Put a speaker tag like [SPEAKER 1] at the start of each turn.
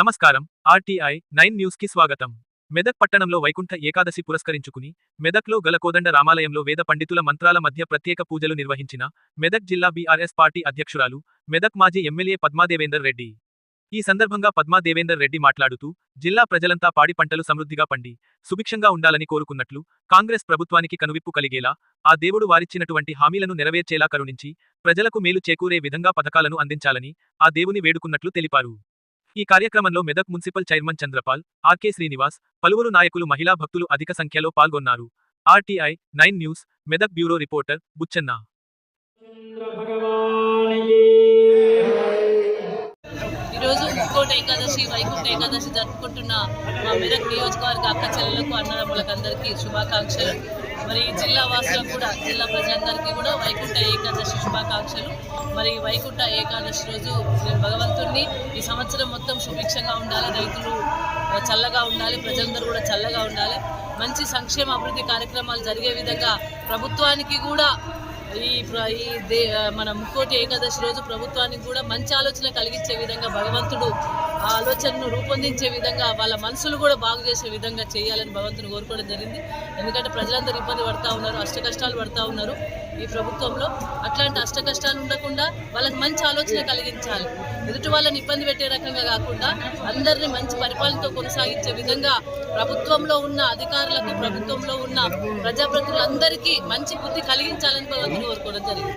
[SPEAKER 1] నమస్కారం. RTI nine న్యూస్కి స్వాగతం. మెదక్ పట్టణంలో వైకుంఠ ఏకాదశి పురస్కరించుకుని మెదక్లో గల కోదండ రామాలయంలో వేద పండితుల మంత్రాల మధ్య ప్రత్యేక పూజలు నిర్వహించిన మెదక్ జిల్లా బీఆర్ఎస్ పార్టీ అధ్యక్షురాలు మెదక్ మాజీ ఎమ్మెల్యే పద్మాదేవేందర్ రెడ్డి. ఈ సందర్భంగా పద్మాదేవేందర్ రెడ్డి మాట్లాడుతూ జిల్లా ప్రజలంతా పాడి పంటలు సమృద్ధిగా పండి సుభిక్షంగా ఉండాలని కోరుకున్నట్లు కాంగ్రెస్ ప్రభుత్వానికి కనువిప్పు కలిగేలా ఆ దేవుడు వారిచ్చినటువంటి హామీలను నెరవేర్చేలా కరుణించి ప్రజలకు మేలు చేకూరే విధంగా పథకాలను అందించాలని ఆ దేవుని వేడుకున్నట్లు తెలిపారు. ఈ కార్యక్రమంలో Medak municipal chairman Chandrapal RK Srinivas పలువురు నాయకులు మహిళా భక్తులు అధిక సంఖ్యలో పాల్గొన్నారు. RTI nine news Medak bureau reporter Buchanna.
[SPEAKER 2] Vaikuntha Ekadashi Vaikuntha Ekadashi జరుపుకుంటున్న మా మెదక్ నియోజకవర్గ అక్క చెల్లెలకు అన్నదమ్ములకు అందరికీ శుభాకాంక్షలు. మరి ఈ జిల్లా వాసులకు కూడా జిల్లా ప్రజలందరికీ కూడా వైకుంఠ ఏకాదశి శుభాకాంక్షలు. మరి వైకుంఠ ఏకాదశి రోజు నేను భగవంతుడిని ఈ సంవత్సరం మొత్తం సుభిక్షంగా ఉండాలి రైతులు చల్లగా ఉండాలి ప్రజలందరూ కూడా చల్లగా ఉండాలి. మంచి సంక్షేమ అభివృద్ధి కార్యక్రమాలు జరిగే విధంగా ప్రభుత్వానికి కూడా ఈ ప్ర- ఈ దే మన ముక్కోటి ఏకాదశి రోజు ప్రభుత్వానికి కూడా మంచి ఆలోచన కలిగించే విధంగా భగవంతుడు ఆలోచనను రూపొందించే విధంగా వాళ్ళ మనసులు కూడా బాగు చేసే విధంగా చేయాలని భగవంతుని కోరుకోవడం జరిగింది. ఎందుకంటే ప్రజలందరూ ఇబ్బంది పడతా ఉన్నారు అష్ట కష్టాలు పడతా ఉన్నారు ఈ ప్రభుత్వంలో. అట్లాంటి అష్ట కష్టాలు ఉండకుండా వాళ్ళకి మంచి ఆలోచన కలిగించాలి. ఎదుటి వాళ్ళని ఇబ్బంది పెట్టే రకంగా కాకుండా అందరినీ మంచి పరిపాలనతో కొనసాగించే విధంగా ప్రభుత్వంలో ఉన్న అధికారులకు ప్రభుత్వంలో ఉన్న ప్రజాప్రతినిధులందరికీ మంచి బుద్ధి కలిగించాలని భగవంతుని కోరుకోవడం జరిగింది.